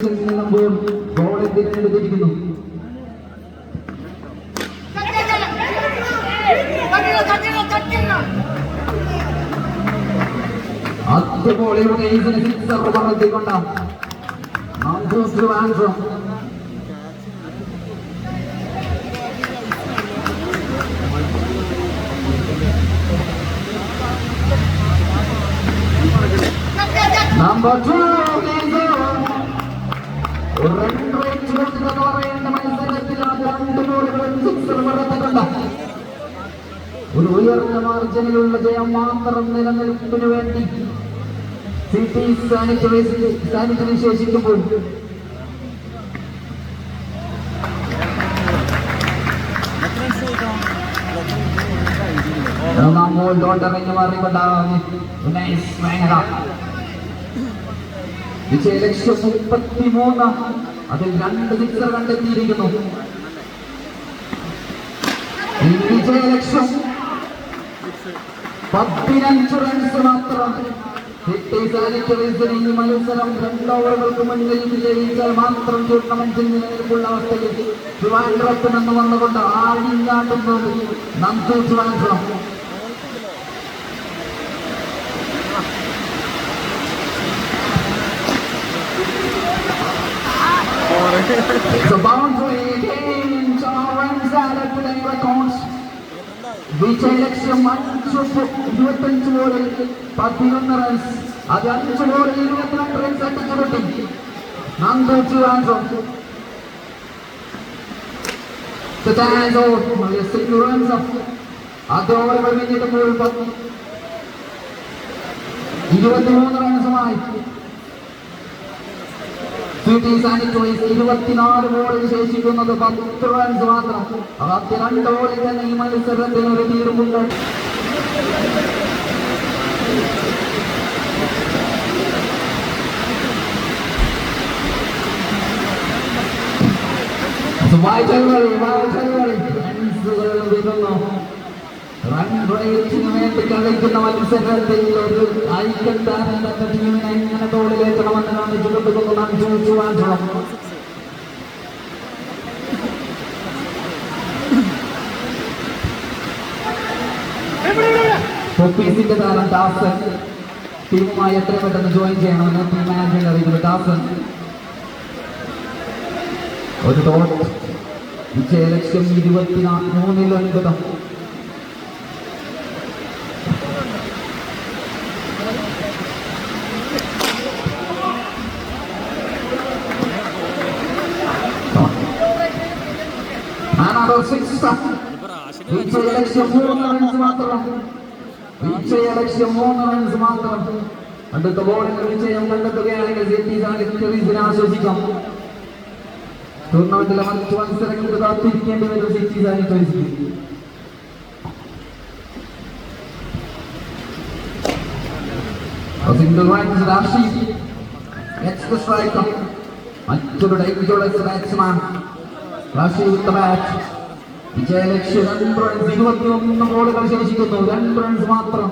നിൽക്കുമ്പോൾ ഗോൾ എന്തിനെടുത്തിരിക്കുന്നു ആദ്യ ബോളിലൂടെ ഈസിന് സിക്സർ പറത്തിക്കൊണ്ട ആൻഡ്രം നമ്പർ ടു ഒരു ഉയർന്ന മാർജിനിലുള്ള ജയം മാത്രം നിലനിൽപ്പിന് വേണ്ടി സിറ്റി സാനിറ്റൈസ് സാനിറ്ററി ശേഷിക്കുമ്പോൾ മൂന്നാം ഗോൾ ഡോട്ടറിഞ്ഞ് മേഘ വിജയലക്ഷ്യം മുപ്പത്തിമൂന്ന്. അതിൽ രണ്ട് സിക്സർ കണ്ടെത്തിയിരിക്കുന്നു. ഈ വിജയലക്ഷ്യം പതിനഞ്ച് റൺസ് മാത്രം. ഈ മത്സരം രണ്ട് ഓവറുകൾക്ക് മുന്നിൽ വിജയിച്ചാൽ മാത്രം ടൂർണമെന്റിൽ നിലനിൽപ്പുള്ള അവസ്ഥയിൽ ട്രിവാൻഡ്രത്ത് നിന്ന് വന്നുകൊണ്ട് ആടിഞ്ഞാട്ടുന്നത് Nandu Trivandrum It's a boundary again. John runs added to the records. വിജയലക്ഷ്യം അഞ്ച് ഫു- ഇരുപത്തഞ്ച് ബോളിൽ പതിനൊന്ന് റൺസ് അത് അഞ്ച് ബോളിൽ ഇരുപത്തിരണ്ട് റൺസ് അടിച്ചു കിട്ടി നന്ദു ട്രിവാൻഡ്രം സിംഗിൾ റൺസ് ആദ്യ ഓവറുകൾ പിന്നിടുമ്പോൾ പത്ത് ഇരുപത്തിമൂന്ന് റൺസുമായി സിറ്റി സാനിറ്റോയ്സ് ഇരുപത്തിനാല് ബോളിൽ ശേഷിക്കുന്നത് പത്ത് റൺസ് മാത്രം. ആദ്യ രണ്ട് ബോളിൽ തന്നെ ഈ മത്സരത്തിന് ഒരു തീർപ്പുണ്ട് വായിച്ചു വരുന്നു ഒരു ടീമുമായി പെട്ടെന്ന് ജോയിൻ ചെയ്യണമെന്ന് ടീം മാനേജ്മെന്റ് അറിയിക്കുന്നു. ദാസൻ. ഒരു തോട്ട് വിജയലക്ഷ്യം ഇരുപത്തിനാ മൂന്നിൽ ഒൻപത് Another six. വിജയലക്ഷ്യം മൂന്ന് റൺസ് മാത്രം വിജയലക്ഷ്യം മൂന്ന് റൺസ് മാത്രം അടുത്ത ബോളിന്റെ വിജയം കണ്ടെത്തുകയാണെങ്കിൽ സിറ്റി സാനിറ്ററീസിനെ ആശ്വസിക്കാം ടൂർണമെന്റിലെ മറ്റു മത്സരങ്ങളിൽ കാത്തിരിക്കേണ്ടി വരും രാഷി നെക്സ്റ്റ് സ്ട്രൈക്കർ മറ്റൊരു ഡേഞ്ചറസ് ബാറ്റ്സ്മാൻ വിത്ത് ബാറ്റ് വിജയലക്ഷ്യം രണ്ട് റൺസ് ഇരുപത്തിയൊന്ന് ബോളുകൾ ശേഷിക്കുന്നു. രണ്ട് റൺസ് മാത്രം.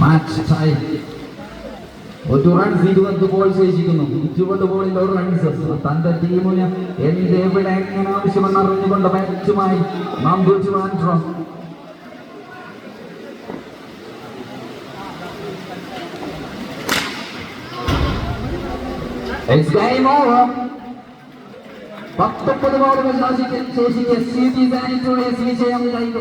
മാച്ച് ടൈ ഒരു റൺസ് ഇരുപത് ബോൾ ശേഷിക്കുന്നു ഇരുപത് ബോളിൽ ഒരു റൺസ് തന്റെ ടീമിന് എന്ത് എവിടെ എങ്ങനെ ആവശ്യമെന്ന് അറിഞ്ഞുകൊണ്ട് മാച്ചുമായി നാം game over. പത്തൊമ്പത് ബോളുകൾ ശേഷിക്കെ. സി